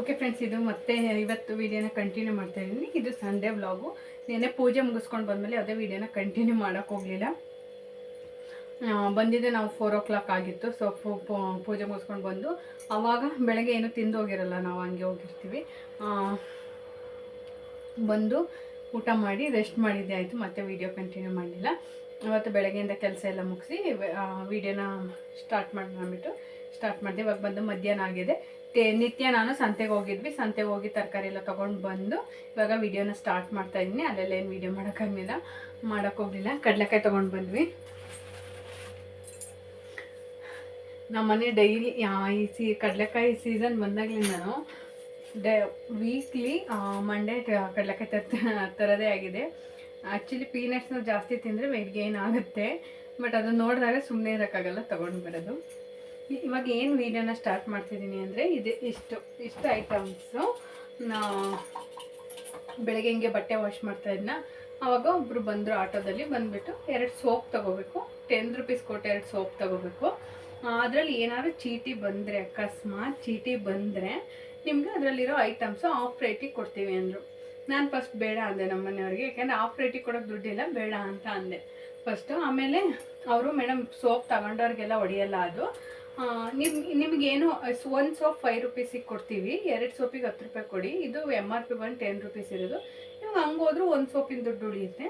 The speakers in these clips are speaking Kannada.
ಓಕೆ ಫ್ರೆಂಡ್ಸ್ ಇದು ಮತ್ತೆ ಇವತ್ತು ವಿಡಿಯೋನ ಕಂಟಿನ್ಯೂ ಮಾಡ್ತಾ ಇದ್ದೀನಿ. ಇದು ಸಂಡೇ ವ್ಲಾಗು ನಿನ್ನೆ ಪೂಜೆ ಮುಗಿಸ್ಕೊಂಡು ಬಂದಮೇಲೆ ಅದೇ ವಿಡಿಯೋನ ಕಂಟಿನ್ಯೂ ಮಾಡೋಕೆ ಹೋಗಲಿಲ್ಲ. ಬಂದಿದ್ದೆ ನಾವು ಫೋರ್ ಓ ಕ್ಲಾಕ್ ಆಗಿತ್ತು ಸೊ ಪೂಜೆ ಮುಗಿಸ್ಕೊಂಡು ಬಂದು ಆವಾಗ ಬೆಳಗ್ಗೆ ಏನು ತಿಂದು ಹೋಗಿರಲ್ಲ, ನಾವು ಹಂಗೆ ಹೋಗಿರ್ತೀವಿ. ಬಂದು ಊಟ ಮಾಡಿ ರೆಸ್ಟ್ ಮಾಡಿದ್ದೆ ಆಯಿತು. ಮತ್ತೆ ವಿಡಿಯೋ ಕಂಟಿನ್ಯೂ ಮಾಡಲಿಲ್ಲ. ಇವತ್ತು ಬೆಳಗ್ಗೆಯಿಂದ ಕೆಲಸ ಎಲ್ಲ ಮುಗಿಸಿ ವಿಡಿಯೋನ ಸ್ಟಾರ್ಟ್ ಮಾಡಿ ಅಂದ್ಬಿಟ್ಟು ಸ್ಟಾರ್ಟ್ ಮಾಡಿದೆ. ಇವಾಗ ಬಂದು ಮಧ್ಯಾಹ್ನ ಆಗಿದೆ. ನಿತ್ಯ ನಾನು ಸಂತೆಗೆ ಹೋಗಿದ್ವಿ. ಸಂತೆಗೆ ಹೋಗಿ ತರಕಾರಿ ಎಲ್ಲ ತೊಗೊಂಡು ಬಂದು ಇವಾಗ ವಿಡಿಯೋನ ಸ್ಟಾರ್ಟ್ ಮಾಡ್ತಾ ಇದ್ದೀನಿ. ಅಲ್ಲೆಲ್ಲ ಏನು ವಿಡಿಯೋ ಮಾಡೋಕ್ಕಾಗಲಿಲ್ಲ. ಮಾಡೋಕ್ಕೋಗಲಿಲ್ಲ ಕಡಲೆಕಾಯಿ ತೊಗೊಂಡು ಬಂದ್ವಿ. ನಮ್ಮನೆ ಡೈಲಿ ಈ ಸೀ, ಕಡಲೆಕಾಯಿ ಸೀಸನ್ ಬಂದಾಗಲಿ ನಾನು ಡೈ ವೀಕ್ಲಿ ಮಂಡೇ ಕಡಲೆಕಾಯಿ ತರ, ತರೋದೇ ಆಗಿದೆ. ಆ್ಯಕ್ಚುಲಿ ಪೀನಟ್ಸ್ನ ಜಾಸ್ತಿ ತಿಂದರೆ ವೆಯ್ಟ್ ಗೇನ್ ಆಗುತ್ತೆ. ಬಟ್ ಅದನ್ನು ನೋಡಿದಾಗ ಸುಮ್ಮನೆ ಇರೋಕ್ಕಾಗಲ್ಲ. ತೊಗೊಂಡು ಬರೋದು. ಇವಾಗ ಏನು ವೀಡಿಯೋನ ಸ್ಟಾರ್ಟ್ ಮಾಡ್ತಿದ್ದೀನಿ ಅಂದರೆ ಇದು ಇಷ್ಟು ಇಷ್ಟು ಐಟಮ್ಸು ನಾ ಬೆಳಗ್ಗೆ ಹಿಂಗೆ ಬಟ್ಟೆ ವಾಶ್ ಮಾಡ್ತಾ ಇದ್ನ. ಆವಾಗ ಒಬ್ಬರು ಬಂದರು ಆಟೋದಲ್ಲಿ, ಬಂದುಬಿಟ್ಟು ಎರಡು ಸೋಪ್ ತೊಗೋಬೇಕು. ಟೆನ್ ರುಪೀಸ್ ಕೊಟ್ಟು ಎರಡು ಸೋಪ್ ತೊಗೋಬೇಕು. ಅದರಲ್ಲಿ ಏನಾದ್ರು ಚೀಟಿ ಬಂದರೆ, ಅಕಸ್ಮಾತ್ ಚೀಟಿ ಬಂದರೆ ನಿಮಗೆ ಅದರಲ್ಲಿರೋ ಐಟಮ್ಸು ಆಫ್ ರೇಟಿಗೆ ಕೊಡ್ತೀವಿ ಅಂದರು. ನಾನು ಫಸ್ಟ್ ಬೇಡ ಅಂದೆ ನಮ್ಮ ಮನೆಯವ್ರಿಗೆ, ಯಾಕೆಂದರೆ ಆಫ್ ರೇಟಿಗೆ ಕೊಡೋಕೆ ದುಡ್ಡಿಲ್ಲ, ಬೇಡ ಅಂತ ಅಂದೆ. ಫಸ್ಟು ಆಮೇಲೆ ಅವರು ಮೇಡಮ್ ಸೋಪ್ ತಗೊಂಡವ್ರಿಗೆಲ್ಲ ಹೊಡೆಯಲ್ಲ ಅದು. ನಿಮ್, ನಿಮಗೇನು ಒನ್ ಸೋಪ್ ಫೈವ್ ರುಪೀಸಿಗೆ ಕೊಡ್ತೀವಿ, ಎರಡು ಸೋಪಿಗೆ ಹತ್ತು ರೂಪಾಯಿ ಕೊಡಿ. ಇದು ಎಂ ಆರ್ ಪಿ ಬಂದು ಟೆನ್ ರುಪೀಸ್ ಇರೋದು. ಇವಾಗ ಹಂಗೆ ಹೋದ್ರೂ ಒಂದು ಸೋಪಿನ ದುಡ್ಡು ಉಳಿಯುತ್ತೆ.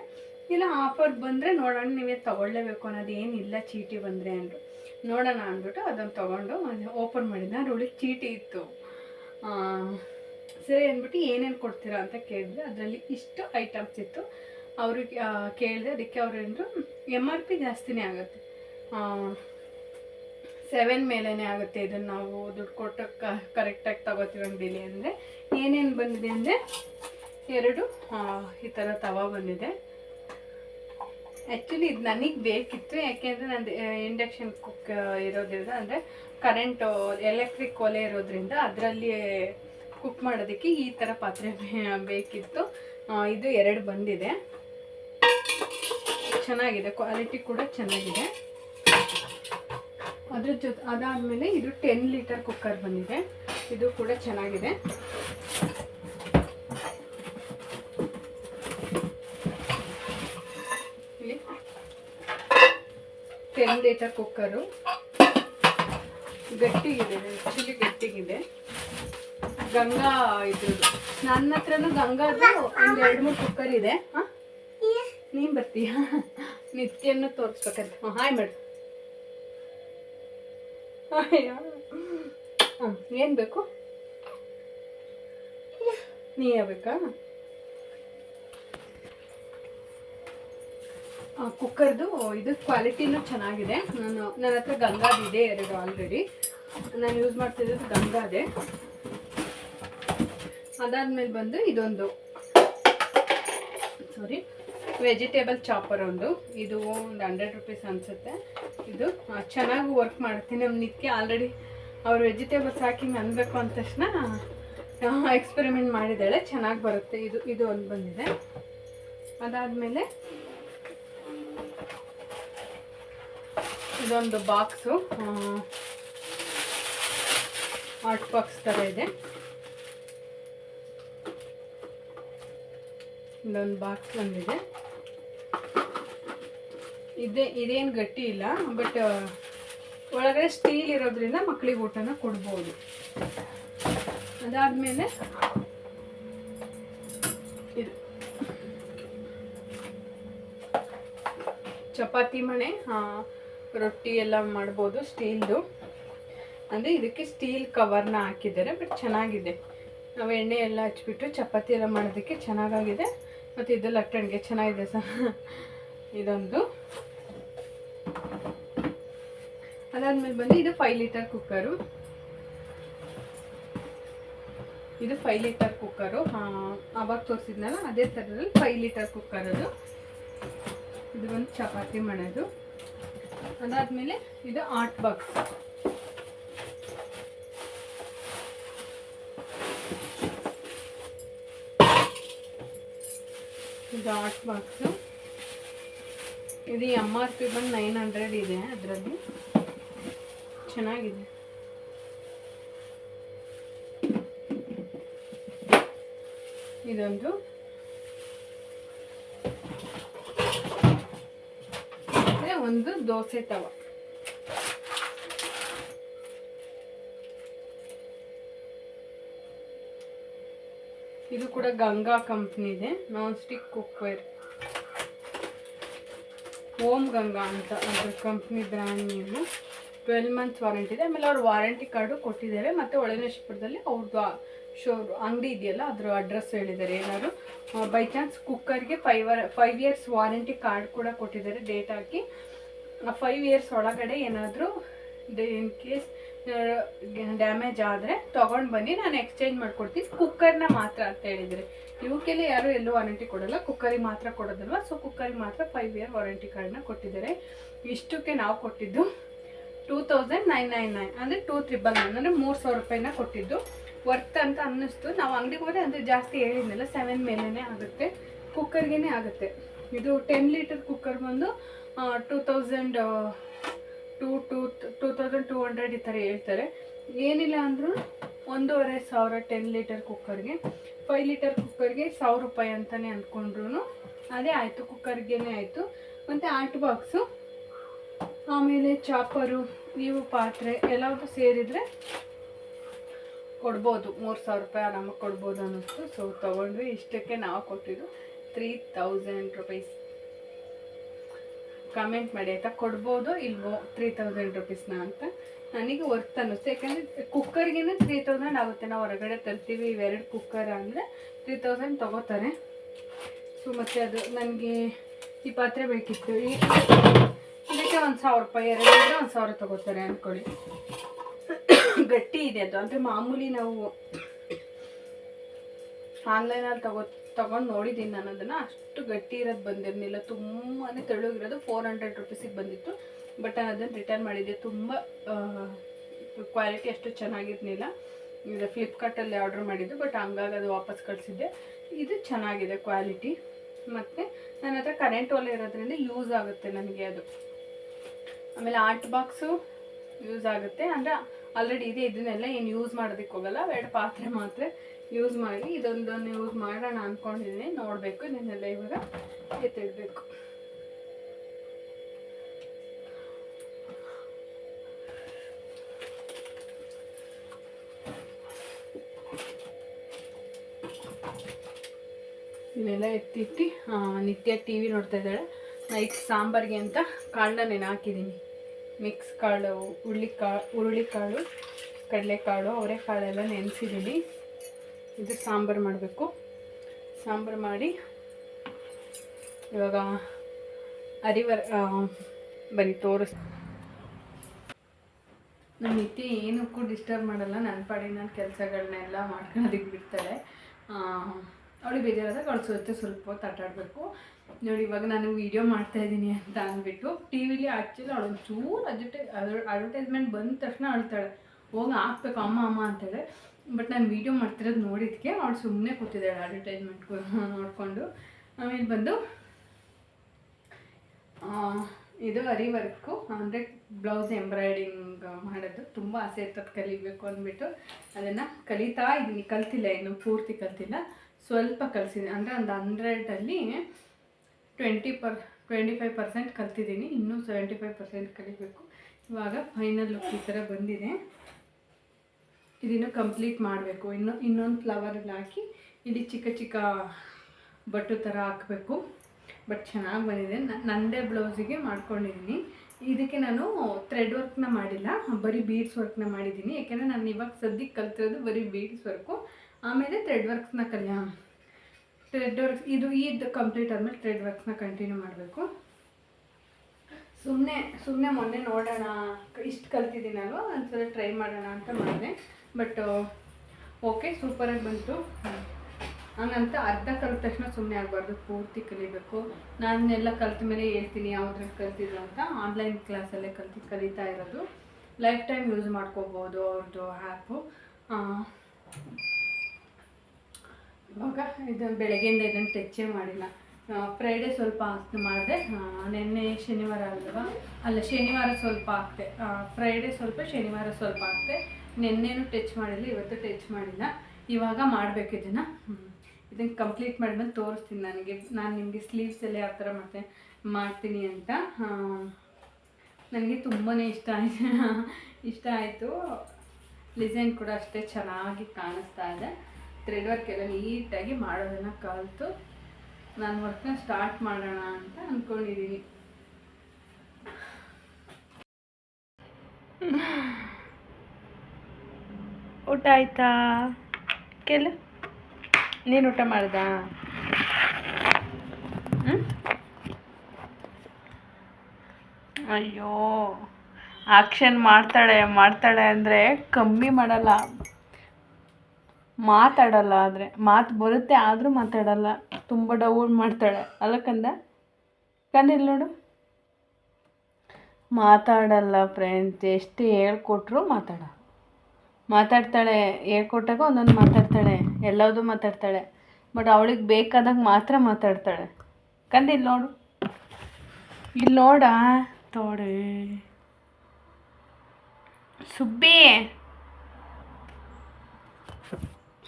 ಇಲ್ಲ, ಆಫರ್ ಬಂದರೆ ನೋಡೋಣ, ನೀವೇ ತೊಗೊಳ್ಳೇಬೇಕು ಅನ್ನೋದು ಏನಿಲ್ಲ, ಚೀಟಿ ಬಂದರೆ ಅಂದರು. ನೋಡೋಣ ಅಂದ್ಬಿಟ್ಟು ಅದನ್ನು ತೊಗೊಂಡು ಓಪನ್ ಮಾಡಿದ್ದೆ ಅದ್ರೊಳಗೆ ಚೀಟಿ ಇತ್ತು. ಸರಿ ಅಂದ್ಬಿಟ್ಟು ಏನೇನು ಕೊಡ್ತೀರಾ ಅಂತ ಕೇಳಿದೆ. ಅದರಲ್ಲಿ ಇಷ್ಟು ಐಟಮ್ಸ್ ಇತ್ತು. ಅವ್ರಿಗೆ ಕೇಳಿದೆ. ಅದಕ್ಕೆ ಅವರು ಏನರು ಎಂ ಆರ್ ಪಿ ಜಾಸ್ತಿನೇ ಆಗುತ್ತೆ. ಸೆವೆನ್ ಮೇಲೇ ಆಗುತ್ತೆ ಇದನ್ನು ನಾವು ದುಡ್ಡು ಕೊಟ್ಟು ಕರೆಕ್ಟಾಗಿ ತಗೋತೀವಿ ಅಂಗಡಿಲಿ ಅಂದರೆ. ಏನೇನು ಬಂದಿದೆ ಅಂದರೆ ಎರಡು ಈ ಥರ ತವ ಬಂದಿದೆ. ಆ್ಯಕ್ಚುಲಿ ಇದು ನನಗೆ ಬೇಕಿತ್ತು, ಯಾಕೆಂದರೆ ನಂದು ಇಂಡಕ್ಷನ್ ಕುಕ್ ಇರೋದ್ರಿಂದ ಅಂದರೆ ಕರೆಂಟು ಎಲೆಕ್ಟ್ರಿಕ್ ಒಲೆ ಇರೋದ್ರಿಂದ ಅದರಲ್ಲಿ ಕುಕ್ ಮಾಡೋದಕ್ಕೆ ಈ ಥರ ಪಾತ್ರೆ ಬೇಕಿತ್ತು. ಇದು ಎರಡು ಬಂದಿದೆ. ಚೆನ್ನಾಗಿದೆ ಕ್ವಾಲಿಟಿ ಕೂಡ ಚೆನ್ನಾಗಿದೆ. ಅದ್ರ ಜೊತೆ ಅದಾದಮೇಲೆ ಇದು ಟೆನ್ ಲೀಟರ್ ಕುಕ್ಕರ್ ಬಂದಿದೆ. ಇದು ಕೂಡ ಚೆನ್ನಾಗಿದೆ. ಟೆನ್ ಲೀಟರ್ ಕುಕ್ಕರು ಗಟ್ಟಿಗಿದೆ ಆ್ಯಕ್ಚುಲಿ ಗಟ್ಟಿಗಿದೆ. ಗಂಗಾ ಇದ್ರದ್ದು. ನನ್ನ ಹತ್ರನೂ ಗಂಗಾದು ಒಂದು ಎರಡು ಮೂರು ಕುಕ್ಕರ್ ಇದೆ. ಹಾಂ? ನೀನು ಬರ್ತೀಯಾ? ನಿತ್ಯನ್ನು ತೋರಿಸ್ಬೇಕಂತ. ಹಾಯ್ ಮೇಡಮ್ ಹ್ಞೂ ಏನು ಬೇಕು? ನೀ ಬೇಕಾ? ಕುಕ್ಕರ್ದು ಇದು ಕ್ವಾಲಿಟಿನೂ ಚೆನ್ನಾಗಿದೆ. ನಾನು, ನನ್ನ ಹತ್ರ ಗಂಗಾದಿದೆ ಎರಡು ಆಲ್ರೆಡಿ ನಾನು ಯೂಸ್ ಮಾಡ್ತಿರೋದು ಗಂಗಾದೆ. ಅದಾದ್ಮೇಲೆ ಬಂದು ಇದೊಂದು. ಸಾರಿ ವೆಜಿಟೇಬಲ್ ಚಾಪರ್ ಒಂದು. ಇದು ಒಂದು ಹಂಡ್ರೆಡ್ ರುಪೀಸ್ ಅನಿಸುತ್ತೆ. ಇದು ಚೆನ್ನಾಗಿ ವರ್ಕ್ ಮಾಡುತ್ತೆ. ನಮ್ಮ ನಿತ್ಯ ಆಲ್ರೆಡಿ ಅವ್ರು ವೆಜಿಟೇಬಲ್ಸ್ ಹಾಕಿ ಅನ್ಬೇಕು ಅಂದ ತಕ್ಷಣ ಎಕ್ಸ್ಪೆರಿಮೆಂಟ್ ಮಾಡಿದ್ದಾಳೆ. ಚೆನ್ನಾಗಿ ಬರುತ್ತೆ. ಇದು ಇದು ಒಂದು ಬಂದಿದೆ. ಅದಾದಮೇಲೆ ಇದೊಂದು ಬಾಕ್ಸು ಆರ್ಟ್ ಬಾಕ್ಸ್ ಥರ ಇದೆ. ಇದೊಂದು ಬಾಕ್ಸ್ ಬಂದಿದೆ. ಇದೇ, ಇದೇನು ಗಟ್ಟಿ ಇಲ್ಲ ಬಟ್ ಒಳಗಡೆ ಸ್ಟೀಲ್ ಇರೋದ್ರಿಂದ ಮಕ್ಕಳಿಗೆ ಊಟನ ಕೊಡ್ಬೋದು. ಅದಾದಮೇಲೆ ಇದು. ಚಪಾತಿ ಮಣೆ ರೊಟ್ಟಿ ಎಲ್ಲ ಮಾಡ್ಬೋದು ಸ್ಟೀಲ್ದು ಅಂದರೆ ಇದಕ್ಕೆ ಸ್ಟೀಲ್ ಕವರ್ನ ಹಾಕಿದ್ದಾರೆ ಬಟ್ ಚೆನ್ನಾಗಿದೆ. ನಾವು ಎಣ್ಣೆ ಎಲ್ಲ ಹಚ್ಬಿಟ್ಟು ಚಪಾತಿ ಎಲ್ಲ ಮಾಡೋದಕ್ಕೆ ಚೆನ್ನಾಗಾಗಿದೆ. ಮತ್ತು ಇದು ಲಟ್ಟಣಿಗೆ ಚೆನ್ನಾಗಿದೆ ಸಹ ಇದೊಂದು. ಅದಾದ್ಮೇಲೆ ಬಂದು ಇದು ಫೈವ್ ಲೀಟರ್ ಕುಕ್ಕರು ಇದು ಫೈವ್ ಲೀಟರ್ ಕುಕ್ಕರು ಅವಾಗ ತೋರಿಸಿದ್ನಲ್ಲ, ಅದೇ ಥರದಲ್ಲಿ ಫೈವ್ ಲೀಟರ್ ಕುಕ್ಕರ್ ಅದು. ಇದು ಒಂದು ಚಪಾತಿ ಮಾಡೋದು. ಅದಾದಮೇಲೆ ಇದು ಆಟ್ ಬಾಕ್ಸ್ ಇದು ಆಟ್ ಬಾಕ್ಸು ಇದು ಎಂ ಆರ್ ಪಿ ಬಂದು ನೈನ್ ಹಂಡ್ರೆಡ್ ಇದೆ ಅದರಲ್ಲಿ. ಚೆನ್ನಾಗಿದೆ. ಇದೊಂದು. ಮತ್ತೆ ಒಂದು ದೋಸೆ ತವ. ಇದು ಕೂಡ ಗಂಗಾ ಕಂಪ್ನಿ ಇದೆ non stick cookware Om Ganga ಅಂತ ಅದ್ರ company brand name twelve months warranty ಇದೆ. ಆಮೇಲೆ ಅವ್ರು ವಾರಂಟಿ ಕಾರ್ಡು ಕೊಟ್ಟಿದ್ದಾರೆ. ಮತ್ತು ಒಳನೇಶ್ವರದಲ್ಲಿ ಅವ್ರದ್ದು ಶೋ ಅಂಗಡಿ ಇದೆಯಲ್ಲ, ಅದ್ರ ಅಡ್ರೆಸ್ ಹೇಳಿದ್ದಾರೆ ಏನಾದ್ರು ಬೈ ಚಾನ್ಸ್ ಕುಕ್ಕರ್ಗೆ five five years warranty card ಕೂಡ ಕೊಟ್ಟಿದ್ದಾರೆ. ಡೇಟ್ ಹಾಕಿ ಫೈವ್ ಇಯರ್ಸ್ ಒಳಗಡೆ ಏನಾದರೂ ಇನ್ ಕೇಸ್ ಡ್ಯಾಮೇಜ್ ಆದರೆ ತೊಗೊಂಡು ಬನ್ನಿ, ನಾನು ಎಕ್ಸ್ಚೇಂಜ್ ಮಾಡ್ಕೊಡ್ತೀನಿ. ಕುಕ್ಕರ್ನ ಮಾತ್ರ ಅಂತ ಹೇಳಿದರೆ. ಇವಕ್ಕೆಲ್ಲ ಯಾರು ಎಲ್ಲೂ ವಾರಂಟಿ ಕೊಡಲ್ಲ. ಕುಕ್ಕರಿಗೆ ಮಾತ್ರ ಕೊಡೋದಲ್ವ? ಸೊ ಕುಕ್ಕರಿಗೆ ಮಾತ್ರ ಫೈವ್ ಇಯರ್ ವಾರಂಟಿ ಕಾರ್ಡ್ನ ಕೊಟ್ಟಿದ್ದಾರೆ. ಇಷ್ಟಕ್ಕೆ ನಾವು ಕೊಟ್ಟಿದ್ದು two thousand nine nine nine ಅಂದರೆ ಟೂ ತ್ರಿಬಲ್ ನೈನ್ ಅಂದರೆ ಮೂರು ಸಾವಿರ ರೂಪಾಯಿನ ಕೊಟ್ಟಿದ್ದು. ವರ್ತ್ ಅಂತ ಅನ್ನಿಸ್ತು. ನಾವು ಅಂಗಡಿಗೆ ಹೋದರೆ ಅಂದರೆ ಜಾಸ್ತಿ ಹೇಳಿದ್ನಲ್ಲ ಸೆವೆನ್ ಮೇಲೇ ಆಗುತ್ತೆ. ಕುಕ್ಕರ್ಗೆ ಆಗುತ್ತೆ. ಇದು ಟೆನ್ ಲೀಟರ್ ಕುಕ್ಕರ್ ಬಂದು two thousand two two two thousand two hundred ಈ ಥರ ಹೇಳ್ತಾರೆ. ಏನಿಲ್ಲ ಅಂದರೂ ಒಂದೂವರೆ ಸಾವಿರ ಟೆನ್ ಲೀಟರ್ ಕುಕ್ಕರ್ಗೆ ಫೈವ್ ಲೀಟರ್ ಕುಕ್ಕರ್ಗೆ ಸಾವಿರ ರೂಪಾಯಿ ಅಂತಲೇ ಅಂದ್ಕೊಂಡ್ರು ಅದೇ ಆಯಿತು ಕುಕ್ಕರ್ಗೇ ಆಯಿತು. ಮತ್ತು ಆಟ್ ಬಾಕ್ಸು ಆಮೇಲೆ ಚಾಪರು ನೀವು ಪಾತ್ರೆ ಎಲ್ಲವೂ ಸೇರಿದರೆ ಕೊಡ್ಬೋದು. ಮೂರು ಸಾವಿರ ರೂಪಾಯಿ ಆರಾಮಾಗಿ ಕೊಡ್ಬೋದು ಅನ್ನಿಸ್ತು ಸೊ ತೊಗೊಂಡ್ವಿ, ಇಷ್ಟಕ್ಕೆ ನಾವು ಕೊಟ್ಟಿದ್ದು ತ್ರೀ ತೌಸಂಡ್ ರುಪೀಸ್ ಕಮೆಂಟ್ ಮಾಡಿ ಆಯಿತಾ? ಕೊಡ್ಬೋದು ಇಲ್ವೋ? ತ್ರೀ ತೌಸಂಡ್ ರುಪೀಸ್ನ ಅಂತ. ನನಗೆ ವರ್ತ್ ಅನ್ನಿಸ್ತು. ಯಾಕಂದರೆ ಕುಕ್ಕರ್ಗೇನೆ ತ್ರೀ ತೌಸಂಡ್ ಆಗುತ್ತೆ. ನಾವು ಹೊರಗಡೆ ತರ್ತೀವಿ, ಇವೆರಡು ಕುಕ್ಕರ್ ಅಂದರೆ ತ್ರೀ ತೌಸಂಡ್ ತೊಗೋತಾರೆ. ಸೊ ಮತ್ತು ಅದು ನನಗೆ ಈ ಪಾತ್ರೆ ಬೇಕಿತ್ತು. ಈ ಇದಕ್ಕೆ ಒಂದು ಸಾವಿರ ರೂಪಾಯಿ ಎರಡರಿಂದ ಒಂದು ಸಾವಿರ ತೊಗೋತಾರೆ ಅಂದ್ಕೊಳ್ಳಿ ಗಟ್ಟಿ ಇದೆ ಅದು. ಅಂದರೆ ಮಾಮೂಲಿ ನಾವು ಆನ್ಲೈನಲ್ಲಿ ತಗೋ ತಗೊಂಡು ನೋಡಿದ್ದೀನಿ ನಾನು ಅದನ್ನು. ಅಷ್ಟು ಗಟ್ಟಿ ಇರೋದು ಬಂದಿರಲಿಲ್ಲ. ತುಂಬಾ ತೆಳುಗಿರೋದು ಫೋರ್ ಹಂಡ್ರೆಡ್ ರುಪೀಸಿಗೆ ಬಂದಿತ್ತು. ಬಟ್ ನಾನು ಅದನ್ನು ರಿಟರ್ನ್ ಮಾಡಿದ್ದೆ. ತುಂಬ ಕ್ವಾಲಿಟಿ ಅಷ್ಟು ಚೆನ್ನಾಗಿರ್ಲಿಲ್ಲ. ಇದು ಫ್ಲಿಪ್ಕಾರ್ಟಲ್ಲಿ ಆರ್ಡ್ರ್ ಮಾಡಿದ್ದು ಬಟ್ ಹಂಗಾಗಿ ಅದು ವಾಪಸ್ ಕಳಿಸಿದ್ದೆ. ಇದು ಚೆನ್ನಾಗಿದೆ ಕ್ವಾಲಿಟಿ ಮತ್ತು ನನ್ನ ಹತ್ರ ಕರೆಂಟ್ ಒಲೆ ಇರೋದ್ರಿಂದ ಯೂಸ್ ಆಗುತ್ತೆ ನನಗೆ ಅದು. ಆಮೇಲೆ ಆರ್ಟ್ ಬಾಕ್ಸು ಯೂಸ್ ಆಗುತ್ತೆ. ಅಂದರೆ ಆಲ್ರೆಡಿ ಇದೆ. ಇದನ್ನೆಲ್ಲ ಏನು ಯೂಸ್ ಮಾಡೋದಕ್ಕೆ ಹೋಗಲ್ಲ. ಎರಡು ಪಾತ್ರೆ ಮಾತ್ರ ಯೂಸ್ ಮಾಡಿ, ಇದೊಂದನ್ನು ಯೂಸ್ ಮಾಡೋಣ ಅಂದ್ಕೊಂಡಿದ್ದೀನಿ ನೋಡಬೇಕು ಇದನ್ನೆಲ್ಲ ಇವಾಗ ಎತ್ತಿಡಬೇಕು. ಇದನ್ನೆಲ್ಲ ಎತ್ತಿಟ್ಟು ನಿತ್ಯ ಟಿ ವಿ ನೋಡ್ತಾ ಇದ್ದಾಳೆ. ನೈಟ್ ಸಾಂಬಾರಿಗೆ ಅಂತ ಕಾಳನ್ನ ನೆನೆ ಹಾಕಿದ್ದೀನಿ ಮಿಕ್ಸ್ ಕಾಳು ಹುರುಳಿಕಾಳು ಹುರುಳಿಕಾಳು ಕಡಲೆಕಾಳು, ಅವರೆಕಾಳೆಲ್ಲ ನೆನೆಸಿದ್ದೀನಿ ಇದು ಸಾಂಬಾರು ಮಾಡಬೇಕು. ಸಾಂಬಾರು ಮಾಡಿ ಇವಾಗ ಅರಿವರ್ ಬನ್ನಿ ತೋರಿಸ್. ನಮ್ಮ ನಿತ್ಯ ಏನಕ್ಕೂ ಡಿಸ್ಟರ್ಬ್ ಮಾಡಲ್ಲ. ನನ್ನ ಪಾಡಿ ನನ್ನ ಕೆಲಸಗಳನ್ನೆಲ್ಲ ಮಾಡ್ಕೊಳ್ಳೋದಕ್ಕೆ ಬಿಡ್ತಾಳೆ ಅವಳಿಗೆ ಬೇಜಾರಾದಾಗ ಅವಳು ಜೊತೆ ಸ್ವಲ್ಪ ಹೊತ್ತು ಆಟಾಡಬೇಕು ನೋಡಿ, ಇವಾಗ ನಾನು ವೀಡಿಯೋ ಮಾಡ್ತಾ ಇದ್ದೀನಿ ಅಂತ ಅಂದ್ಬಿಟ್ಟು ಟಿ ವಿಲಿ ಆ್ಯಕ್ಚುಲಿ ಅವಳು ಒಂಚೂರು ಅದ್ರ ಅಡ್ವರ್ಟೈಸ್ಮೆಂಟ್ ಬಂದ ತಕ್ಷಣ ಅಳ್ತಾಳೆ. ಹೋಗಿ ಹಾಕ್ಬೇಕು, ಅಮ್ಮ ಅಮ್ಮ ಅಂತೇಳಿ. ಬಟ್ ನಾನು ವೀಡಿಯೋ ಮಾಡ್ತಿರೋದು ನೋಡಿದ್ಕೆ ಅವಳು ಸುಮ್ಮನೆ ಕೂತಿದ್ದಾಳೆ ಅಡ್ವರ್ಟೈಸ್ಮೆಂಟ್ ನೋಡಿಕೊಂಡು. ಆಮೇಲೆ ಬಂದು ಇದು ಅರಿ ವರ್ಕು ಅಂದರೆ ಬ್ಲೌಸ್ ಎಂಬ್ರಾಯ್ಡಿಂಗ್ ಮಾಡೋದು. ತುಂಬ ಆಸೆ ಇರ್ತದೆ ಕಲಿಬೇಕು ಅಂದ್ಬಿಟ್ಟು. ಅದನ್ನು ಕಲಿತಾ ಇದ್ದೀನಿ ಕಲ್ತಿಲ್ಲ ಇನ್ನು ಪೂರ್ತಿ ಕಲ್ತಿಲ್ಲ. ಸ್ವಲ್ಪ ಕಲಿಸಿದ್ದೀನಿ ಅಂದರೆ ಒಂದು ಹಂಡ್ರೆಡಲ್ಲಿ twenty per twenty five percent ಕಲ್ತಿದ್ದೀನಿ ಇನ್ನೂ ಸೆವೆಂಟಿ ಫೈವ್ ಪರ್ಸೆಂಟ್ ಕಲಿಬೇಕು. ಇವಾಗ ಫೈನಲ್ ಲುಕ್ ಈ ಥರ ಬಂದಿದೆ. ಇದನ್ನು ಕಂಪ್ಲೀಟ್ ಮಾಡಬೇಕು. ಇನ್ನು ಇನ್ನೊಂದು ಫ್ಲವರಲ್ಲಿ ಹಾಕಿ ಇಲ್ಲಿ ಚಿಕ್ಕ ಚಿಕ್ಕ ಬಟ್ಟು ಥರ ಹಾಕಬೇಕು. ಬಟ್ ಚೆನ್ನಾಗಿ ಬಂದಿದೆ. ನ- ನಂದೇ ಬ್ಲೌಸಿಗೆ ಮಾಡ್ಕೊಂಡಿದ್ದೀನಿ ಇದಕ್ಕೆ ನಾನು ಥ್ರೆಡ್ ವರ್ಕ್ನ ಮಾಡಿಲ್ಲ. ಬರೀ ಬೀಡ್ಸ್ ವರ್ಕ್ನ ಮಾಡಿದ್ದೀನಿ ಯಾಕೆಂದರೆ ನಾನು ಇವಾಗ ಸದ್ಯಕ್ಕೆ ಕಲ್ತಿರೋದು ಬರೀ ಬೀಡ್ಸ್ ವರ್ಕು ಆಮೇಲೆ ಥ್ರೆಡ್ ವರ್ಕ್ಸ್ನ ಕಲಿಯ ಥ್ರೆಡ್ ವರ್ಕ್ಸ್ ಇದು ಇದು ಕಂಪ್ಲೀಟ್ ಆದಮೇಲೆ ಥ್ರೆಡ್ ವರ್ಕ್ಸ್ನ ಕಂಟಿನ್ಯೂ ಮಾಡಬೇಕು. ಸುಮ್ಮನೆ ಸುಮ್ಮನೆ ಮೊನ್ನೆ ನೋಡೋಣ, ಇಷ್ಟು ಕಲ್ತಿದ್ದೀನಲ್ವ? ಒಂದ್ಸಲ ಟ್ರೈ ಮಾಡೋಣ ಅಂತ ಮಾಡಿದೆ. ಬಟ್ ಓಕೆ ಸೂಪರಾಗಿ ಬಂತು. ಹಂಗಂತ ಅರ್ಧ ಕಲಿತ ತಕ್ಷಣ ಸುಮ್ಮನೆ ಆಗಬಾರ್ದು, ಪೂರ್ತಿ ಕಲಿಬೇಕು. ನಾನೆಲ್ಲ ಕಲ್ತ ಮೇಲೆ ಹೇಳ್ತೀನಿ, ಯಾವುದ್ರಲ್ಲಿ ಕಲ್ತಿದ್ದು ಅಂತ. ಆನ್ಲೈನ್ ಕ್ಲಾಸಲ್ಲೇ ಕಲ್ತಿ, ಕಲಿತಾ ಇರೋದು. ಲೈಫ್ ಟೈಮ್ ಯೂಸ್ ಮಾಡ್ಕೋಬೋದು ಅವ್ರದ್ದು ಆ್ಯಪು ಇವಾಗ ಇದನ್ನು ಬೆಳಗ್ಗೆಯಿಂದ ಇದನ್ನು ಟಚ್ಚೇ ಮಾಡಿಲ್ಲ. ಫ್ರೈಡೇ ಸ್ವಲ್ಪ ಮಾಡಿದೆ. ನಿನ್ನೆ ಶನಿವಾರ ಅಲ್ವಾ? ಅಲ್ಲ, ಶನಿವಾರ ಸ್ವಲ್ಪ ಹಾಕ್ತೆ ಫ್ರೈಡೇ ಸ್ವಲ್ಪ, ಶನಿವಾರ ಸ್ವಲ್ಪ ಹಾಕ್ತೆ ನಿನ್ನೆನೂ ಟಚ್ ಮಾಡಿಲ್ಲ, ಇವತ್ತು ಟಚ್ ಮಾಡಿಲ್ಲ. ಇವಾಗ ಮಾಡಬೇಕು ಇದನ್ನು. ಇದನ್ನು ಕಂಪ್ಲೀಟ್ ಮಾಡಿದ್ಮೇಲೆ ತೋರಿಸ್ತೀನಿ ನನಗೆ. ನಾನು ನಿಮಗೆ ಸ್ಲೀವ್ಸ್ ಎಲ್ಲ ಯಾವ ಥರ ಮತ್ತೆ ಮಾಡ್ತೀನಿ ಅಂತ. ನನಗೆ ತುಂಬಾ ಇಷ್ಟ ಆಯ್ತು. ಇಷ್ಟ ಆಯಿತು. ಡಿಸೈನ್ ಕೂಡ ಅಷ್ಟೇ ಚೆನ್ನಾಗಿ ಕಾಣಿಸ್ತಾ ಇದೆ. ಥ್ರೆಡ್ ವರ್ಕ್ ಎಲ್ಲ ನೀಟಾಗಿ ಮಾಡೋದನ್ನು ಕಲಿತು. ನಾನು ವರ್ಕ್ನ ಸ್ಟಾರ್ಟ್ ಮಾಡೋಣ ಅಂತ ಅಂದ್ಕೊಂಡಿದ್ದೀನಿ ಊಟ ಆಯ್ತಾ? ಕೆಲ ನೀನು ಊಟ ಮಾಡ್ದ? ಅಯ್ಯೋ, ಆಕ್ಷನ್ ಮಾಡ್ತಾಳೆ ಮಾಡ್ತಾಳೆ ಅಂದರೆ ಕಮ್ಮಿ ಮಾಡಲ್ಲ. ಮಾತಾಡಲ್ಲ ಆದರೆ, ಮಾತು ಬರುತ್ತೆ ಆದರೂ ಮಾತಾಡಲ್ಲ. ತುಂಬ ಡೌನ್ ಮಾಡ್ತಾಳೆ. ಅಲ್ಲ ಕಂದ? ಕಂದ ಇಲ್ಲಿ ನೋಡು. ಮಾತಾಡಲ್ಲ ಫ್ರೆಂಡ್ಸ್ ಎಷ್ಟು ಹೇಳ್ಕೊಟ್ರು ಮಾತಾಡ. ಮಾತಾಡ್ತಾಳೆ ಹೇಳ್ಕೊಟ್ಟಾಗ ಒಂದೊಂದು ಮಾತಾಡ್ತಾಳೆ ಎಲ್ಲದೂ ಮಾತಾಡ್ತಾಳೆ. ಬಟ್ ಅವಳಿಗೆ ಬೇಕಾದಾಗ ಮಾತ್ರ ಮಾತಾಡ್ತಾಳೆ. ಕಂದ ಇಲ್ಲಿ ನೋಡು. ಇಲ್ಲಿ ನೋಡ. ತೋಡೆ. ಸುಬ್ಬಿ.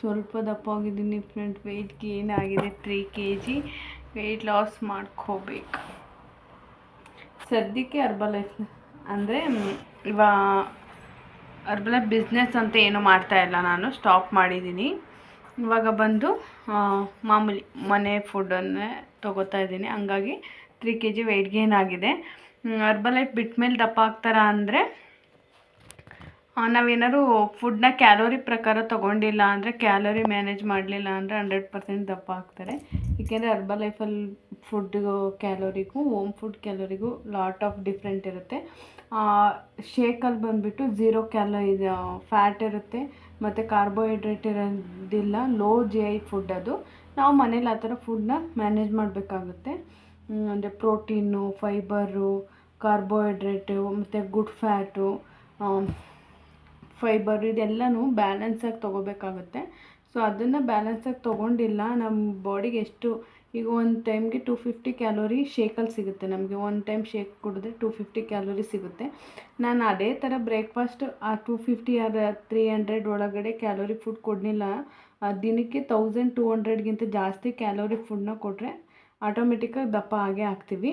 ಸ್ವಲ್ಪ ದಪ್ಪ ಆಗಿದ್ದೀನಿ ಫ್ರೆಂಡ್. ವೆಯ್ಟ್ ಗೇನ್ ಆಗಿದೆ three K G weight loss ಮಾಡ್ಕೋಬೇಕು. ಸದ್ಯಕ್ಕೆ ಅರ್ಬಲೈಫ್ ಅಂದರೆ ಇವಾ ಅರ್ಬಲೈಫ್ ಬಿಸ್ನೆಸ್ ಅಂತ ಏನು ಮಾಡ್ತಾ ಇಲ್ಲ ನಾನು. ಸ್ಟಾಪ್ ಮಾಡಿದ್ದೀನಿ. ಇವಾಗ ಬಂದು ಮಾಮೂಲಿ ಮನೆ ಫುಡ್ಡನ್ನೇ ತೊಗೋತಾ ಇದ್ದೀನಿ. ಹಂಗಾಗಿ three K G weight gain ಆಗಿದೆ. ಅರ್ಬಲೈಫ್ ಬಿಟ್ಟ ಮೇಲೆ ದಪ್ಪ ಆಗ್ತಾರಾ ಅಂದರೆ ನಾವೇನಾದ್ರು ಫುಡ್ನ ಕ್ಯಾಲೋರಿ ಪ್ರಕಾರ ತೊಗೊಂಡಿಲ್ಲ ಅಂದರೆ ಕ್ಯಾಲೋರಿ ಮ್ಯಾನೇಜ್ ಮಾಡಲಿಲ್ಲ ಅಂದರೆ ಹಂಡ್ರೆಡ್ ಪರ್ಸೆಂಟ್ ದಪ್ಪ ಆಗ್ತಾರೆ. ಏಕೆಂದರೆ ಅರ್ಬಲ್ ಲೈಫಲ್ಲಿ ಫುಡ್ಡಿಗೂ ಕ್ಯಾಲೋರಿಗೂ ಓಮ್ ಫುಡ್ ಕ್ಯಾಲೋರಿಗೂ ಲಾಟ್ ಆಫ್ ಡಿಫ್ರೆಂಟ್ ಇರುತ್ತೆ. ಶೇಕಲ್ಲಿ ಬಂದುಬಿಟ್ಟು ಝೀರೋ ಕ್ಯಾಲೋ ಇದು ಫ್ಯಾಟ್ ಇರುತ್ತೆ. ಮತ್ತು ಕಾರ್ಬೋಹೈಡ್ರೇಟ್ ಇರೋದಿಲ್ಲ ಲೋ ಜಿ ಐ ಫುಡ್ ಅದು. ನಾವು ಮನೇಲಿ ಆ ಥರ ಫುಡ್ನ ಮ್ಯಾನೇಜ್ ಮಾಡಬೇಕಾಗುತ್ತೆ. ಅಂದರೆ ಪ್ರೋಟೀನು ಫೈಬರು ಕಾರ್ಬೋಹೈಡ್ರೇಟು ಮತ್ತು ಗುಡ್ ಫ್ಯಾಟು ಫೈಬರ್ ಇದೆಲ್ಲನೂ ಬ್ಯಾಲೆನ್ಸಾಗಿ ತೊಗೋಬೇಕಾಗುತ್ತೆ. ಸೊ ಅದನ್ನು ಬ್ಯಾಲೆನ್ಸಾಗಿ ತೊಗೊಂಡಿಲ್ಲ ನಮ್ಮ ಬಾಡಿಗೆ ಎಷ್ಟು, ಈಗ ಒಂದು ಟೈಮ್ಗೆ ಟು ಫಿಫ್ಟಿ ಕ್ಯಾಲೋರಿ ಶೇಕಲ್ಲಿ ಸಿಗುತ್ತೆ. ನಮಗೆ ಒಂದು ಟೈಮ್ ಶೇಕ್ ಕುಡಿದ್ರೆ ಟು ಫಿಫ್ಟಿ ಕ್ಯಾಲೋರಿ ಸಿಗುತ್ತೆ. ನಾನು ಅದೇ ಥರ ಬ್ರೇಕ್ಫಾಸ್ಟ್ ಆ two fifty or three hundred ಒಳಗಡೆ ಕ್ಯಾಲೋರಿ ಫುಡ್ ಕೊಡಲಿಲ್ಲ. ದಿನಕ್ಕೆ ತೌಸಂಡ್ ಟೂ ಹಂಡ್ರೆಡ್ಗಿಂತ ಜಾಸ್ತಿ ಕ್ಯಾಲೋರಿ ಫುಡ್ನ ಕೊಟ್ಟರೆ ಆಟೋಮೆಟಿಕ್ಕಾಗಿ ದಪ್ಪ ಆಗೇ ಆಗ್ತೀವಿ.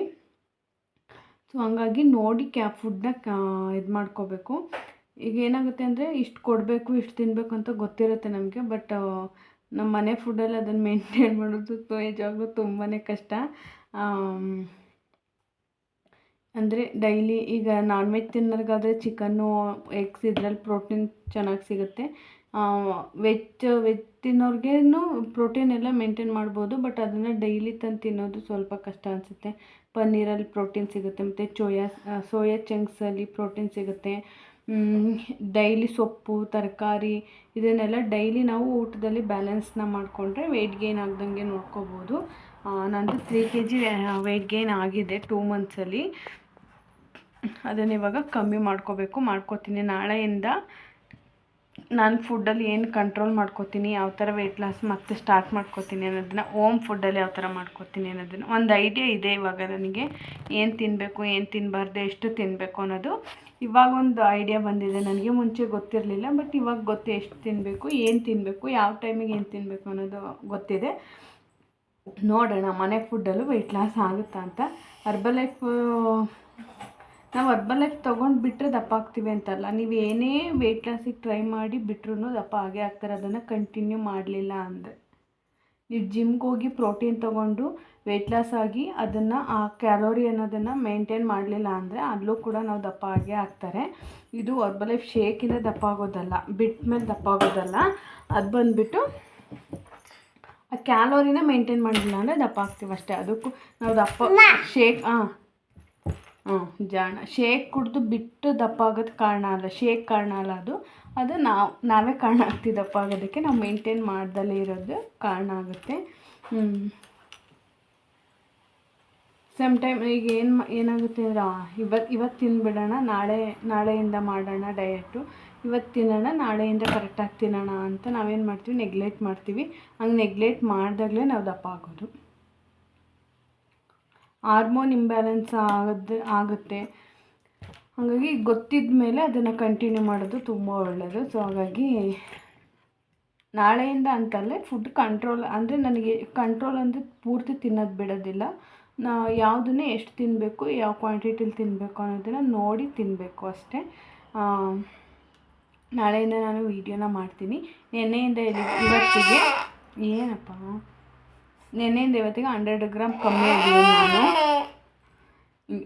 ಸೊ ಹಂಗಾಗಿ ನೋಡಿ ಕ್ಯಾ ಫುಡ್ನ ಇದು ಮಾಡ್ಕೋಬೇಕು. ಈಗ ಏನಾಗುತ್ತೆ ಅಂದರೆ ಇಷ್ಟು ಕೊಡಬೇಕು, ಇಷ್ಟು ತಿನ್ನಬೇಕು ಅಂತ ಗೊತ್ತಿರುತ್ತೆ ನಮಗೆ ಬಟ್ ನಮ್ಮ ಮನೆ ಫುಡ್ಡಲ್ಲಿ ಅದನ್ನು ಮೇಂಟೈನ್ ಮಾಡೋದು ನಿಜವಾಗ್ಲೂ ತುಂಬಾ ಕಷ್ಟ. ಅಂದರೆ ಡೈಲಿ ಈಗ ನಾನ್ ವೆಜ್ ತಿನ್ನೋರ್ಗಾದರೆ ಚಿಕನ್ನು ಎಗ್ಸ್ ಇದ್ರಲ್ಲಿ ಪ್ರೋಟೀನ್ ಚೆನ್ನಾಗಿ ಸಿಗುತ್ತೆ. ವೆಜ್ ವೆಜ್ ತಿನ್ನೋರ್ಗೇನು ಪ್ರೋಟೀನ್ ಎಲ್ಲ ಮೇಂಟೈನ್ ಮಾಡ್ಬೋದು ಬಟ್ ಅದನ್ನು ಡೈಲಿ ತಂದು ತಿನ್ನೋದು ಸ್ವಲ್ಪ ಕಷ್ಟ ಅನಿಸುತ್ತೆ. ಪನ್ನೀರಲ್ಲಿ ಪ್ರೋಟೀನ್ ಸಿಗುತ್ತೆ, ಮತ್ತು ಚೋಯಾ ಸೋಯಾ ಚಂಕ್ಸಲ್ಲಿ ಪ್ರೋಟೀನ್ ಸಿಗುತ್ತೆ. ಡೈಲಿ ಸೊಪ್ಪು, ತರಕಾರಿ ಇದನ್ನೆಲ್ಲ ಡೈಲಿ ನಾವು ಊಟದಲ್ಲಿ ಬ್ಯಾಲೆನ್ಸ್ನ ಮಾಡಿಕೊಂಡ್ರೆ ವೆಯ್ಟ್ ಗೇನ್ ಆಗ್ದಂಗೆ ನೋಡ್ಕೋಬೋದು. ನಂದು three K G weight gain ಆಗಿದೆ ಟೂ ಮಂತ್ಸಲ್ಲಿ ಅದನ್ನು ಇವಾಗ ಕಮ್ಮಿ ಮಾಡ್ಕೋಬೇಕು, ಮಾಡ್ಕೋತೀನಿ. ನಾಳೆಯಿಂದ ನಾನು ಫುಡ್ಡಲ್ಲಿ ಏನು ಕಂಟ್ರೋಲ್ ಮಾಡ್ಕೋತೀನಿ, ಯಾವ ಥರ ವೆಯ್ಟ್ ಲಾಸ್ ಮತ್ತೆ ಸ್ಟಾರ್ಟ್ ಮಾಡ್ಕೋತೀನಿ ಅನ್ನೋದನ್ನ ಓಮ್ ಫುಡ್ಡಲ್ಲಿ ಯಾವ ಥರ ಮಾಡ್ಕೋತೀನಿ ಅನ್ನೋದನ್ನು, ಒಂದು ಐಡಿಯಾ ಇದೆ ಇವಾಗ ನನಗೆ. ಏನು ತಿನ್ನಬೇಕು ಏನು ತಿನ್ನಬಾರ್ದು ಎಷ್ಟು ತಿನ್ನಬೇಕು ಅನ್ನೋದು ಇವಾಗ ಒಂದು ಐಡಿಯಾ ಬಂದಿದೆ. ನನಗೆ ಮುಂಚೆ ಗೊತ್ತಿರಲಿಲ್ಲ ಬಟ್ ಇವಾಗ ಗೊತ್ತು ಎಷ್ಟು ತಿನ್ನಬೇಕು ಏನು ತಿನ್ನಬೇಕು ಯಾವ ಟೈಮಿಗೆ ಏನು ತಿನ್ನಬೇಕು ಅನ್ನೋದು ಗೊತ್ತಿದೆ. ನೋಡೋಣ, ಮನೆ ಫುಡ್ಡಲ್ಲೂ ವೆಯ್ಟ್ ಲಾಸ್ ಆಗುತ್ತಾ ಅಂತ. ಲೈಫ್ ನಾವು ಲೈಫ್ ತೊಗೊಂಡು ಬಿಟ್ಟರೆ ದಪ್ಪ ಆಗ್ತೀವಿ ಅಂತಲ್ಲ. ನೀವು ಏನೇ ವೆಯ್ಟ್ ಲಾಸಿಗೆ ಟ್ರೈ ಮಾಡಿ ಬಿಟ್ರೂ ದಪ್ಪ ಆಗೇ ಆಗ್ತಾರೆ. ಅದನ್ನು ಕಂಟಿನ್ಯೂ ಮಾಡಲಿಲ್ಲ ಅಂದರೆ. ನೀವು ಜಿಮ್ಗೆ ಹೋಗಿ ಪ್ರೋಟೀನ್ ತೊಗೊಂಡು ವೆಯ್ಟ್ ಲಾಸ್ ಆಗಿ ಅದನ್ನು ಆ ಕ್ಯಾಲೋರಿ ಅನ್ನೋದನ್ನು ಮೇಂಟೈನ್ ಮಾಡಲಿಲ್ಲ ಅಂದರೆ ಅಲ್ಲೂ ಕೂಡ ನಾವು ದಪ್ಪ ಆಗೇ ಆಗ್ತಾರೆ. ಇದು ಲೈಫ್ ಶೇಕಿಂದ ದಪ್ಪ ಆಗೋದಲ್ಲ ಬಿಟ್ಟ ಮೇಲೆ ದಪ್ಪ ಆಗೋದಲ್ಲ. ಅದು ಬಂದುಬಿಟ್ಟು ಆ ಕ್ಯಾಲೋರಿನ ಮೇಂಟೈನ್ ಮಾಡಲಿಲ್ಲ ಅಂದರೆ ದಪ್ಪ ಆಗ್ತೀವಿ ಅಷ್ಟೇ. ಅದಕ್ಕೂ ನಾವು ದಪ್ಪ ಶೇಕ್ ಹಾಂ ಹ್ಞೂ ಜಾಣ. ಶೇಕ್ ಕುಡಿದು ಬಿಟ್ಟು ದಪ್ಪ ಆಗೋದು ಕಾರಣ ಅಲ್ಲ ಶೇಕ್ ಕಾರಣ ಅಲ್ಲ ಅದು. ಅದು ನಾವು, ನಾವೇ ಕಾರಣ ಆಗ್ತಿದ್ದಪ್ಪ ದಪ್ಪ ಆಗೋದಕ್ಕೆ ನಾವು ಮೇಂಟೈನ್ ಮಾಡ್ದಲೇ ಇರೋದು ಕಾರಣ ಆಗುತ್ತೆ. ಸಮ್ ಟೈಮ್ ಈಗ ಏನು ಏನಾಗುತ್ತೆ ಅಂದ್ರೆ ಇವತ್ತು ಇವತ್ತು ತಿಂದುಬಿಡೋಣ ನಾಳೆ, ನಾಳೆಯಿಂದ ಮಾಡೋಣ ಡಯಟು ಇವತ್ತು ತಿನ್ನೋಣ, ನಾಳೆಯಿಂದ ಕರೆಕ್ಟಾಗಿ ತಿನ್ನೋಣ ಅಂತ ನಾವೇನು ಮಾಡ್ತೀವಿ ನೆಗ್ಲೆಕ್ಟ್ ಮಾಡ್ತೀವಿ. ಹಂಗೆ ನೆಗ್ಲೆಕ್ಟ್ ಮಾಡಿದಾಗಲೇ ನಾವು ದಪ್ಪ ಆಗೋದು. ಹಾರ್ಮೋನ್ ಇಂಬ್ಯಾಲೆನ್ಸ್ ಆಗೋದು, ಆಗುತ್ತೆ. ಹಾಗಾಗಿ ಗೊತ್ತಿದ್ದ ಮೇಲೆ ಅದನ್ನು ಕಂಟಿನ್ಯೂ ಮಾಡೋದು ತುಂಬ ಒಳ್ಳೆಯದು ಸೊ ಹಾಗಾಗಿ ನಾಳೆಯಿಂದ ಅಂತಲ್ಲೇ ಫುಡ್ ಕಂಟ್ರೋಲ್ ಅಂದರೆ ನನಗೆ ಕಂಟ್ರೋಲ್ ಅಂದರೆ ಪೂರ್ತಿ ತಿನ್ನೋದು ಬಿಡೋದಿಲ್ಲ. ನಾ ಯಾವುದನ್ನೇ ಎಷ್ಟು ತಿನ್ನಬೇಕು ಯಾವ ಕ್ವಾಂಟಿಟಿಲಿ ತಿನ್ನಬೇಕು ಅನ್ನೋದನ್ನು ನೋಡಿ ತಿನ್ನಬೇಕು ಅಷ್ಟೇ. ನಾಳೆಯಿಂದ ನಾನು ವೀಡಿಯೋನ ಮಾಡ್ತೀನಿ. ನೆನ್ನೆಯಿಂದ ಇವತ್ತಿಗೆ ಏನಪ್ಪ? ನೆನ್ನೆಯಿಂದ ಇವತ್ತಿಗೆ ಹಂಡ್ರೆಡ್ ಗ್ರಾಮ್ ಕಮ್ಮಿ ಆಗಿದೆ ನಾನು.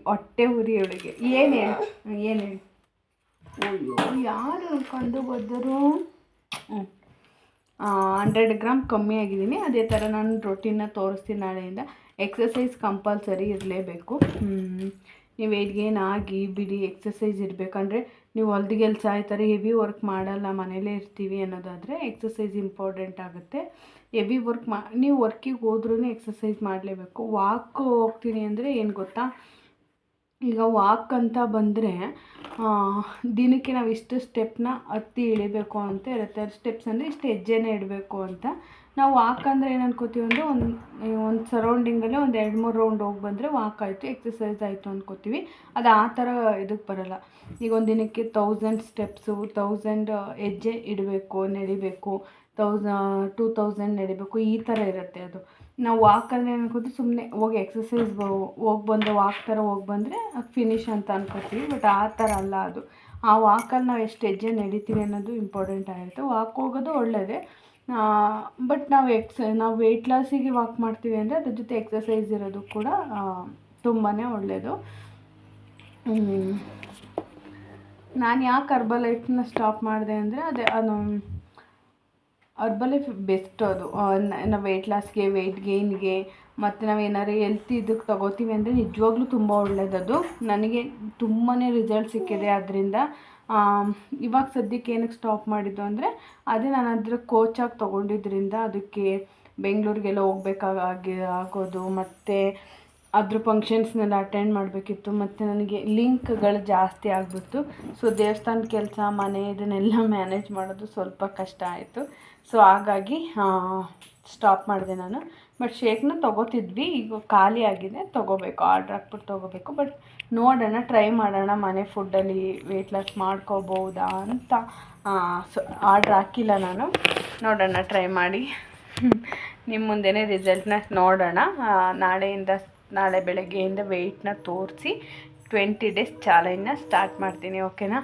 ಹೊಟ್ಟೆ ಉರಿ ಅವಳಿಗೆ. ಏನು ಹೇಳು? ಏನು ಹೇಳು? ಯಾರು ಕಂಡು ಬಂದರು? ಹ್ಞೂ ಹಂಡ್ರೆಡ್ ಗ್ರಾಮ್ ಕಮ್ಮಿ ಆಗಿದ್ದೀನಿ. ಅದೇ ಥರ ನಾನು ರೊಟೀನ ತೋರಿಸ್ತೀನಿ ನಾಳೆಯಿಂದ. ಎಕ್ಸಸೈಸ್ ಕಂಪಲ್ಸರಿ ಇರಲೇಬೇಕು. ನೀವು ವೆಯ್ಟ್ ಗೇನ್ ಆಗಿ ಬಿಡಿ ಎಕ್ಸಸೈಸ್ ಇರಬೇಕಂದ್ರೆ ನೀವು ಹೊಲ್ದ ಕೆಲಸ ಈ ಥರ ಹೆವಿ ವರ್ಕ್ ಮಾಡಲ್ಲ ಮನೇಲೇ ಇರ್ತೀವಿ ಅನ್ನೋದಾದರೆ ಎಕ್ಸಸೈಸ್ ಇಂಪಾರ್ಟೆಂಟ್ ಆಗುತ್ತೆ. ಹೆವಿ ವರ್ಕ್ ಮಾ ನೀವು ವರ್ಕಿಗೆ ಹೋದ್ರೂ ಎಕ್ಸಸೈಸ್ ಮಾಡಲೇಬೇಕು. ವಾಕ್ ಹೋಗ್ತೀನಿ ಅಂದರೆ ಏನು ಗೊತ್ತಾ? ಈಗ ವಾಕ್ ಅಂತ ಬಂದರೆ ದಿನಕ್ಕೆ ನಾವು ಇಷ್ಟು ಸ್ಟೆಪ್ನ ಹತ್ತಿ ಇಳಿಬೇಕು ಅಂತ ಇರುತ್ತೆ. ಸ್ಟೆಪ್ಸ್ ಅಂದರೆ ಇಷ್ಟು ಹೆಜ್ಜೆನೇ ಇಡಬೇಕು ಅಂತ. ನಾವು ವಾಕ್ ಅಂದರೆ ಏನು ಅನ್ಕೋತೀವಿ ಅಂದರೆ ಒಂದು ಒಂದು ಸರೌಂಡಿಂಗಲ್ಲೇ ಒಂದು ಎರಡು ಮೂರು ರೌಂಡ್ ಹೋಗಿ ಬಂದರೆ ವಾಕ್ ಆಯಿತು ಎಕ್ಸಸೈಸ್ ಆಯಿತು ಅಂದ್ಕೋತೀವಿ ಅದು ಆ ಥರ ಇದಕ್ಕೆ ಬರಲ್ಲ. ಈಗ ಒಂದು ದಿನಕ್ಕೆ ತೌಸಂಡ್ ಸ್ಟೆಪ್ಸು ತೌಸಂಡ್ ಹೆಜ್ಜೆ ಇಡಬೇಕು, ನಡಿಬೇಕು ತೌಸ ಟೂ ತೌಸಂಡ್ ನಡಿಬೇಕು, ಈ ಥರ ಇರುತ್ತೆ ಅದು. ನಾವು ವಾಕ್ ಅಂದರೆ ಅನ್ಕೋತೀವಿ ಸುಮ್ಮನೆ ಹೋಗಿ ಎಕ್ಸಸೈಸ್ ಹೋಗಿ ಬಂದು ವಾಕ್ ಥರ ಹೋಗಿ ಬಂದರೆ ಅದು ಫಿನಿಶ್ ಅಂತ ಅನ್ಕೋತೀವಿ ಬಟ್ ಆ ಥರ ಅಲ್ಲ ಅದು. ಆ ವಾಕಲ್ಲಿ ನಾವು ಎಷ್ಟು ಹೆಜ್ಜೆ ನಡೀತೀವಿ ಅನ್ನೋದು ಇಂಪಾರ್ಟೆಂಟ್ ಆಗಿರುತ್ತೆ. ವಾಕ್ ಹೋಗೋದು ಒಳ್ಳೆಯದೇ ಬಟ್ ನಾವು ಎಕ್ಸ್ ನಾವು ವೆಯ್ಟ್ ಲಾಸಿಗೆ ವಾಕ್ ಮಾಡ್ತೀವಿ ಅಂದರೆ ಅದ್ರ ಜೊತೆ ಎಕ್ಸಸೈಸ್ ಇರೋದು ಕೂಡ ತುಂಬಾ ಒಳ್ಳೆಯದು ನಾನು ಯಾಕೆ ಹರ್ಬಲೈಫ್ನ ಸ್ಟಾಪ್ ಮಾಡಿದೆ ಅಂದರೆ ಅದೇ, ಅದು ಅರ್ಬಲೈಫ್ ಬೆಸ್ಟ್ ಅದು. ನಾವು ವೆಯ್ಟ್ ಲಾಸ್ಗೆ ವೆಯ್ಟ್ ಗೇನ್ಗೆ ಮತ್ತು ನಾವು ಏನಾದ್ರು ಹೆಲ್ತ್ ಇದಕ್ಕೆ ತಗೋತೀವಿ ಅಂದರೆ ನಿಜವಾಗ್ಲೂ ತುಂಬ ಒಳ್ಳೆಯದದು ನನಗೆ ತುಂಬಾ ರಿಸಲ್ಟ್ ಸಿಕ್ಕಿದೆ ಅದರಿಂದ. ಇವಾಗ ಸದ್ಯಕ್ಕೆ ಏನಕ್ಕೆ ಸ್ಟಾಪ್ ಮಾಡಿದ್ದು ಅಂದರೆ ಅದೇ ನಾನು ಅದರ ಕೋಚಾಗಿ ತೊಗೊಂಡಿದ್ರಿಂದ ಅದಕ್ಕೆ ಬೆಂಗಳೂರಿಗೆಲ್ಲ ಹೋಗ್ಬೇಕಾಗಿ ಆಗೋದು, ಮತ್ತು ಅದ್ರ ಫಂಕ್ಷನ್ಸ್ನೆಲ್ಲ ಅಟೆಂಡ್ ಮಾಡಬೇಕಿತ್ತು, ಮತ್ತು ನನಗೆ ಲಿಂಕ್ಗಳು ಜಾಸ್ತಿ ಆಗಿಬಿಡ್ತು. ಸೊ ದೇವಸ್ಥಾನ ಕೆಲಸ, ಮನೆ, ಇದನ್ನೆಲ್ಲ ಮ್ಯಾನೇಜ್ ಮಾಡೋದು ಸ್ವಲ್ಪ ಕಷ್ಟ ಆಯಿತು. ಸೊ ಹಾಗಾಗಿ ಸ್ಟಾಪ್ ಮಾಡಿದೆ ನಾನು. ಬಟ್ ಶೇಕ್ನ ತೊಗೋತಿದ್ವಿ. ಈಗ ಖಾಲಿ ಆಗಿದೆ. ತೊಗೋಬೇಕು. ಆರ್ಡ್ರ್ ಹಾಕ್ಬಿಟ್ಟು ತೊಗೋಬೇಕು. ಬಟ್ ನೋಡೋಣ ಟ್ರೈ ಮಾಡೋಣ. ಮನೆ ಫುಡ್ಡಲ್ಲಿ ವೆಯ್ಟ್ ಲಾಸ್ ಮಾಡ್ಕೋಬೋದಾ ಅಂತ. ಸೊ ಆರ್ಡ್ರ್ ಹಾಕಿಲ್ಲ ನಾನು. ನೋಡೋಣ ಟ್ರೈ ಮಾಡಿ. ನಿಮ್ಮ ಮುಂದೆನೇ ರಿಸಲ್ಟ್ನ ನೋಡೋಣ. ನಾಳೆಯಿಂದ, ನಾಳೆ ಬೆಳಗ್ಗೆಯಿಂದ ವೆಯ್ಟ್ನ ತೋರಿಸಿ ಟ್ವೆಂಟಿ ಡೇಸ್ ಚಾಲೆಂಜ್ನ ಸ್ಟಾರ್ಟ್ ಮಾಡ್ತೀನಿ ಓಕೆನಾ